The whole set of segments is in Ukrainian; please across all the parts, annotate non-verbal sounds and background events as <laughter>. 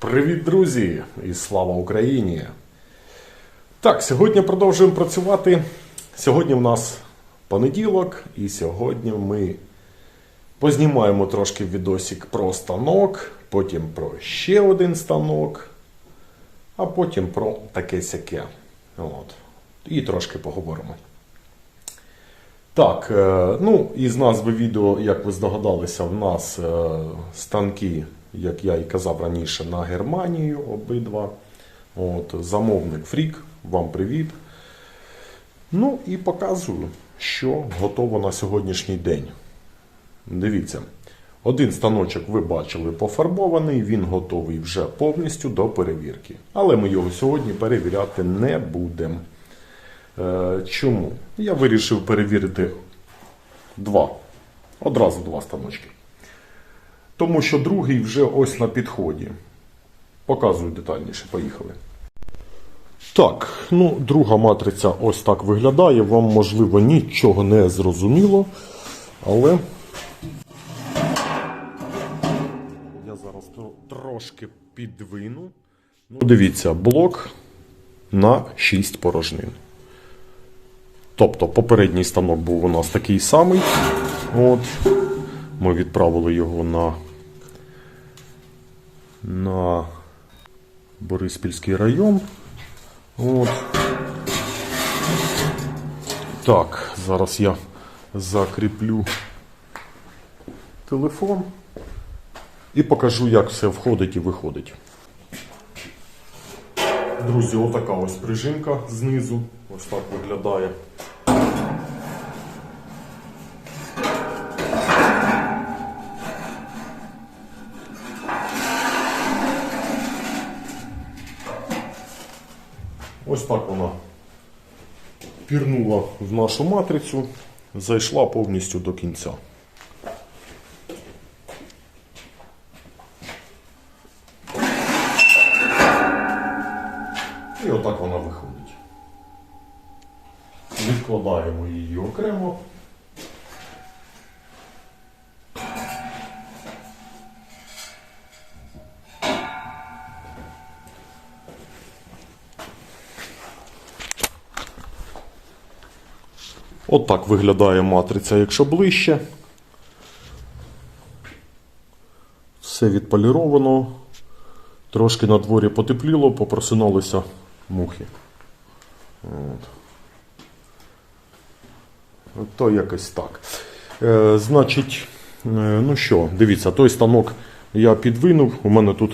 Привіт, друзі! І слава Україні! Так, сьогодні продовжуємо працювати. Сьогодні в нас понеділок, і сьогодні ми познімаємо трошки відосик про станок, потім про ще один станок, а потім про таке сяке. От. І трошки поговоримо. Так, е, ну із назви відео, як ви здогадалися, в нас е, станки, як я і казав раніше, на Германію обидва. От, замовник Фрік, вам привіт. Ну і показую, що готово на сьогоднішній день. Дивіться, один станочок ви бачили пофарбований, він готовий вже повністю до перевірки. Але ми його сьогодні перевіряти не будемо. Е, Чому? Я вирішив перевірити два. Одразу два станочки. Тому що другий вже ось на підході. Показую детальніше. Поїхали. Так, ну, друга матриця ось так виглядає. Вам, можливо, нічого не зрозуміло. Але я зараз трошки підвину. Ну, дивіться, блок на 6 порожнин. Тобто попередній станок був у нас такий самий. От. Ми відправили його на, на Бориспільський район. От. Так, зараз я закріплю телефон і покажу, як все входить і виходить. Друзі, отака ось прижимка знизу. Ось так виглядає. Ось так вона пірнула в нашу матрицю, зайшла повністю до кінця. Отак виглядає матриця, якщо ближче. Все відполіровано. Трошки на дворі потепліло, попросиналися мухи. От. От То якось так. Е, значить, е, ну що, дивіться, той станок я підвинув. У мене тут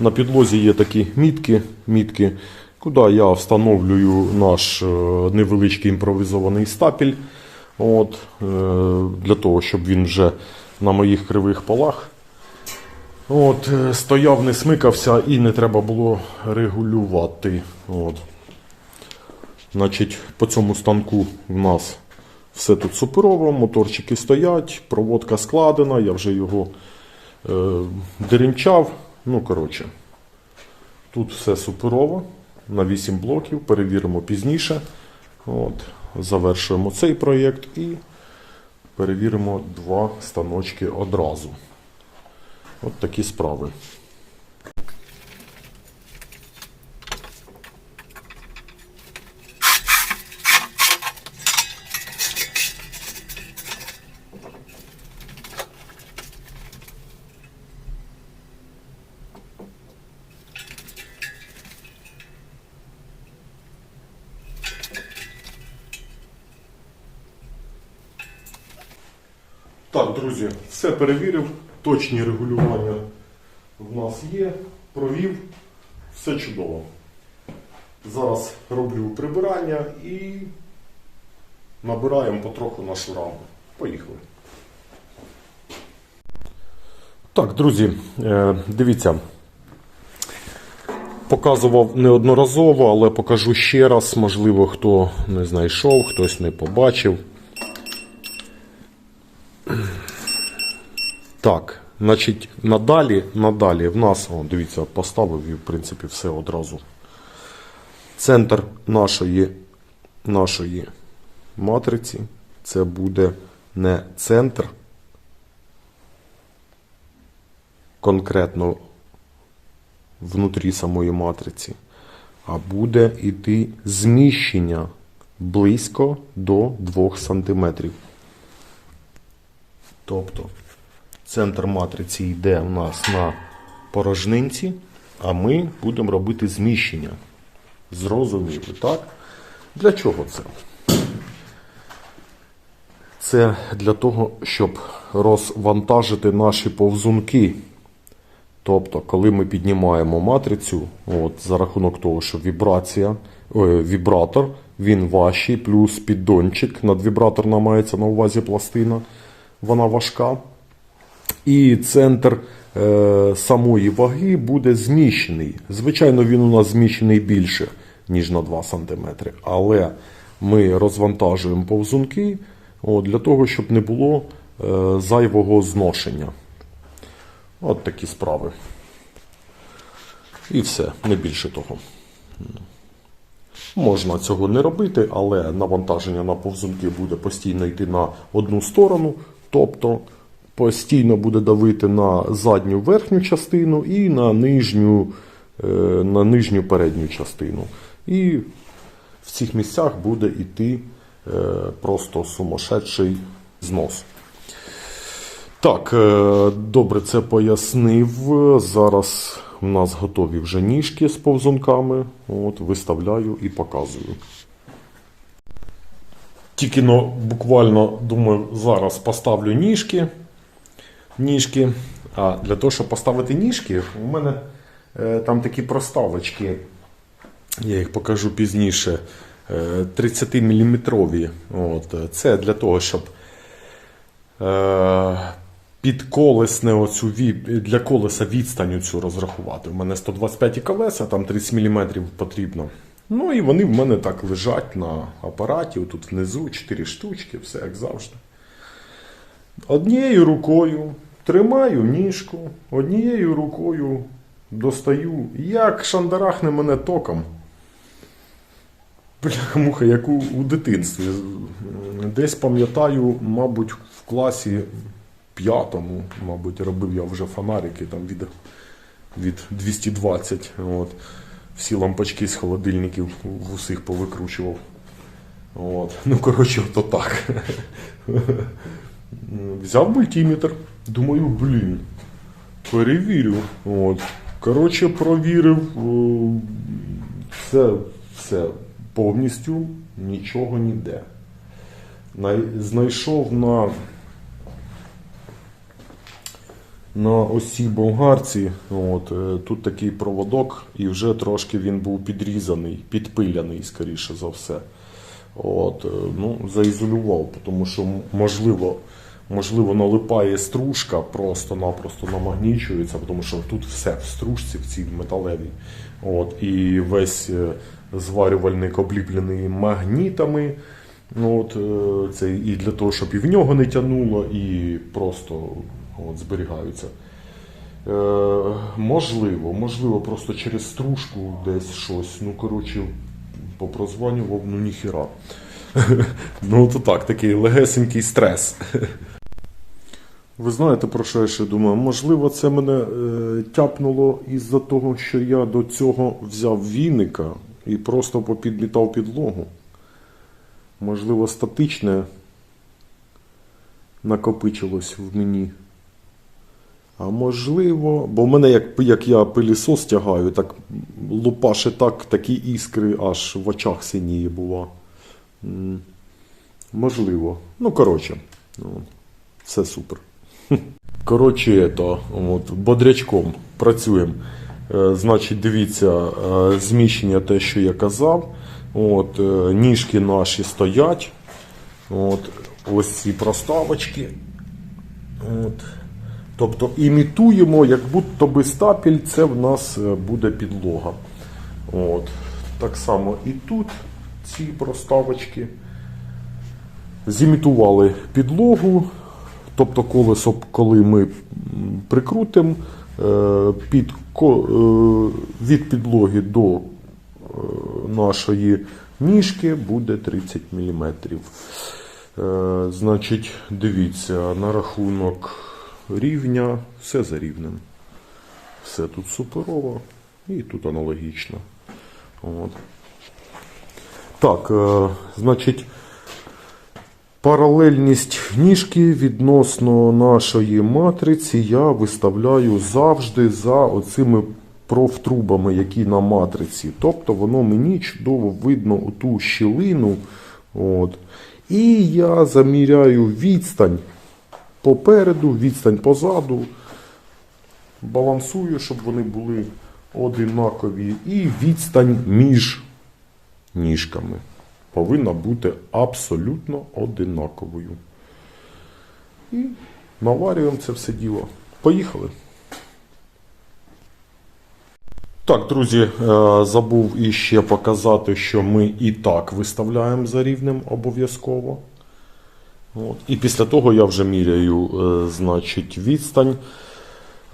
на підлозі є такі мітки, мітки куди я встановлюю наш е, невеличкий імпровізований стапіль. От, е, для того, щоб він вже на моїх кривих полах От, е, стояв, не смикався і не треба було регулювати. От. Значить, по цьому станку в нас все тут суперово, моторчики стоять, проводка складена, я вже його е, деренчав. Ну, коротше, тут все суперово. На 8 блоків, перевіримо пізніше. От, завершуємо цей проєкт і перевіримо два станочки одразу. От такі справи. Так, друзі, все перевірив. Точні регулювання в нас є. Провів. Все чудово. Зараз роблю прибирання і набираємо потроху нашу раму. Поїхали. Так, друзі, е, дивіться. Показував неодноразово, але покажу ще раз. Можливо, хто не знайшов, хтось не побачив. Так, значить, надалі, надалі в нас, о, дивіться, поставив і в принципі все одразу. Центр нашої, нашої матриці це буде не центр конкретно внутрі самої матриці, а буде йти зміщення близько до 2 см. Тобто центр матриці йде у нас на порожнинці, а ми будемо робити зміщення. Зрозуміли, так? Для чого це? Це для того, щоб розвантажити наші повзунки. Тобто, коли ми піднімаємо матрицю, от, за рахунок того, що вібрація, ой, вібратор, він важчий, плюс піддончик, надвібраторна мається на увазі пластина, вона важка. І центр е, самої ваги буде зміщений. Звичайно, він у нас зміщений більше, ніж на 2 см. Але ми розвантажуємо повзунки от, для того, щоб не було е, зайвого зношення. От такі справи. І все, не більше того. Можна цього не робити, але навантаження на повзунки буде постійно йти на одну сторону, тобто постійно буде давити на задню верхню частину і на нижню, е, на нижню передню частину. І в цих місцях буде йти е, просто сумасшедший знос. Так, е, добре, це пояснив. Зараз у нас готові вже ніжки з повзунками. От, виставляю і показую. Тільки но буквально думаю, зараз поставлю ніжки. Ніжки. А для того, щоб поставити ніжки, у мене е, там такі проставочки. Я їх покажу пізніше. 30 мм. От, це для того, щоб е, під колесне оцю для колеса відстань цю розрахувати. У мене 125 колеса, там 30 мм потрібно. Ну і вони в мене так лежать на апараті, тут внизу 4 штучки, все як завжди. Однією рукою тримаю ніжку, однією рукою достаю, як шандарахне мене током. Бляха-муха, як у, у дитинстві. Десь пам'ятаю, мабуть, в класі п'ятому, мабуть, робив я вже фонарики там від, від 220. От. Всі лампочки з холодильників в усіх повикручував. От. Ну, коротше, то так. Взяв мультиметр, думаю, блін, перевірю. От. Коротше, провірив. о, Все, все повністю нічого ніде. Знайшов на, на осі болгарці. От, е, тут такий проводок, і вже трошки він був підрізаний, підпиляний, скоріше за все. От, е, ну, заізолював, тому що можливо, можливо налипає стружка, просто-напросто намагнічується, тому що тут все в стружці, в цій металевій. От, і весь е, зварювальник обліплений магнітами. Ну, От, е, це і для того, щоб і в нього не тянуло, і просто от, зберігаються. Е, можливо, можливо, просто через стружку десь щось. Ну, коротше, попрозванював, ну ніхіра. <laughs> ну, то так, такий легесенький стрес. <laughs> Ви знаєте, про що я ще думаю? Можливо, це мене е, тяпнуло із-за того, що я до цього взяв віника і просто попідмітав підлогу. Можливо, статичне накопичилось в мені. А можливо, бо в мене, як, як я пилісос тягаю, так лупаше так, такі іскри аж в очах синіє бува. М, Можливо. Ну, коротше, ну, все супер. <laughs> Коротше, то, от, бодрячком працюємо. Е, Значить, дивіться, е, зміщення те, що я казав. От, е, ніжки наші стоять. От, ось ці проставочки. От. Тобто імітуємо, як будто би стапель, це в нас буде підлога. От. Так само і тут ці проставочки. Зімітували підлогу, тобто колесо, коли ми прикрутимо е, під, е, від підлоги до е, нашої ніжки буде 30 мм. Значить, дивіться, на рахунок рівня, все за рівнем. Все тут суперово. І тут аналогічно. От. Так, значить, паралельність ніжки відносно нашої матриці я виставляю завжди за оцими профтрубами, які на матриці. Тобто воно мені чудово видно у ту щілину. От. І я заміряю відстань попереду, відстань позаду. Балансую, щоб вони були одинакові. І відстань між ніжками повинна бути абсолютно одинаковою. І наварюємо це все діло. Поїхали. Так, друзі, е, забув іще показати, що ми і так виставляємо за рівнем обов'язково. І після того я вже міряю, е, значить, відстань.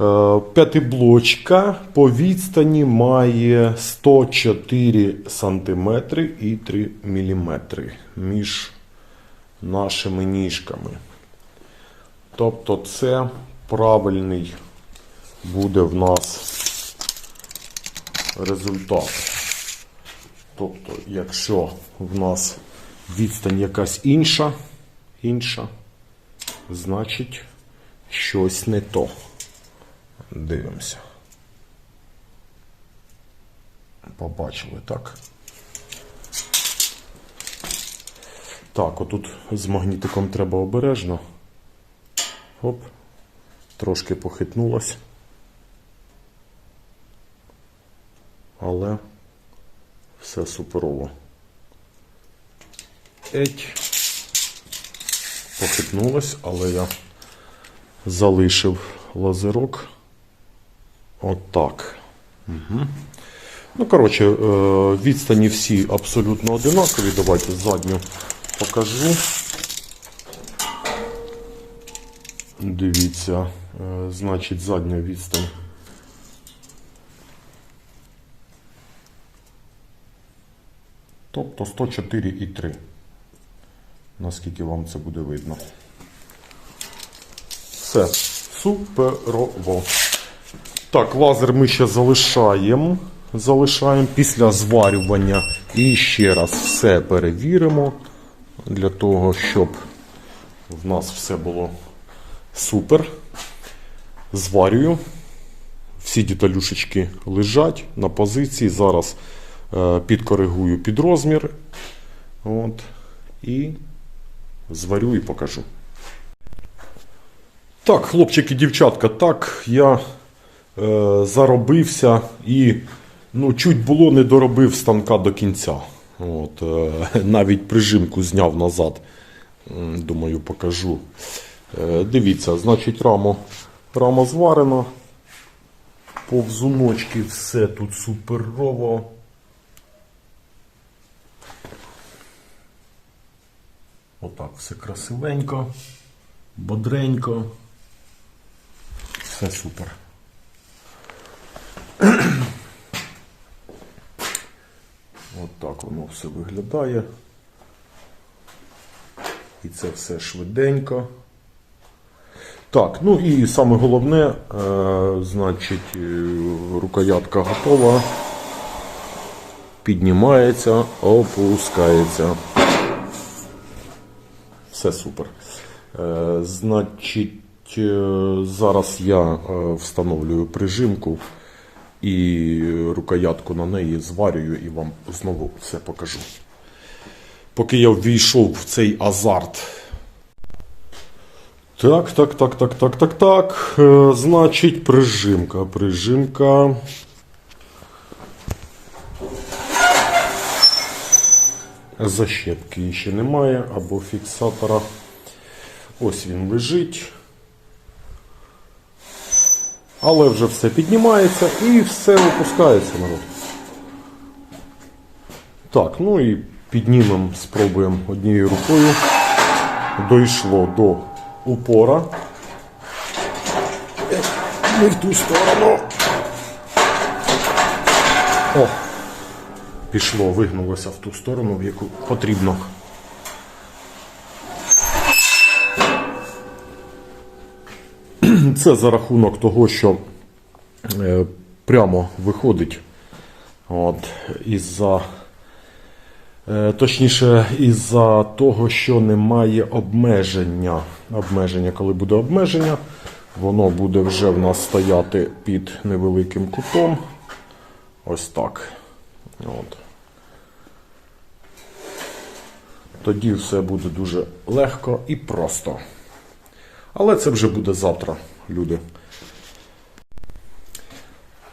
Е, П'ятиблочка по відстані має 104 см і 3 мм між нашими ніжками. Тобто це правильний буде в нас результат. Тобто, якщо в нас відстань якась інша, інша, значить щось не то. Дивимося. Побачили, так? Так, отут з магнітиком треба обережно. Оп, трошки похитнулась. Але все суперово. Еть. Похитнулась, але я залишив лазерок. Отак. Угу. Ну, коротше, е, відстані всі абсолютно одинакові. Давайте задню покажу. Дивіться, е, значить, задня відстань. Тобто 104,3. Наскільки вам це буде видно. Все, суперово. Так, лазер ми ще залишаємо. Залишаємо після зварювання. І ще раз все перевіримо. Для того, щоб в нас все було супер. Зварюю. Всі деталюшечки лежать на позиції. Зараз е, підкоригую під розмір. От. І зварю і покажу. Так, хлопчики, дівчатка, так, я заробився і ну, чуть було не доробив станка до кінця. От, е, <laughs> навіть прижимку зняв назад. Думаю, покажу. Е, дивіться, значить, рамо, рама зварена. Повзуночки, все тут суперово. Отак, все красивенько, бодренько. Все супер. <clears throat> От так воно все виглядає. І це все швиденько. Так, ну і саме головне, е, значить, е, рукоятка готова. Піднімається, опускається. Все супер. Е, значить, е, зараз я е, встановлюю прижимку і рукоятку на неї зварюю і вам знову все покажу. Поки я ввійшов в цей азарт. Так, так, так, так, так, так, так. Е, значить, прижимка. Прижимка. Защепки ще немає, або фіксатора. Ось він лежить. Але вже все піднімається і все опускається народ. Так, ну і піднімемо, спробуємо однією рукою. Дійшло до упора. Не в ту сторону. О! Пішло, вигнулося в ту сторону, в яку потрібно. Це за рахунок того, що е, прямо виходить. От, із-за, е, точніше, із-за того, що немає обмеження. Обмеження, коли буде обмеження, воно буде вже в нас стояти під невеликим кутом. Ось так. От. Тоді все буде дуже легко і просто. Але це вже буде завтра, люди.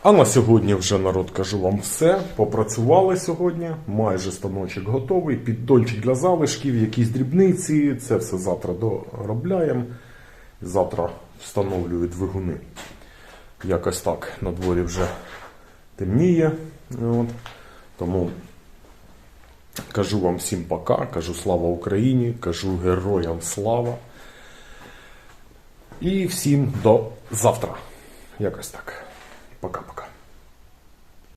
А на сьогодні вже народ кажу вам все. Попрацювали сьогодні. Майже станочок готовий. Піддончик для залишків, якісь дрібниці. Це все завтра доробляємо. Завтра встановлюю двигуни. Якось так. На дворі вже темніє. От. Тому кажу вам всім пока. Кажу слава Україні, кажу героям слава. І всім до завтра. Якось так. Пока-пока.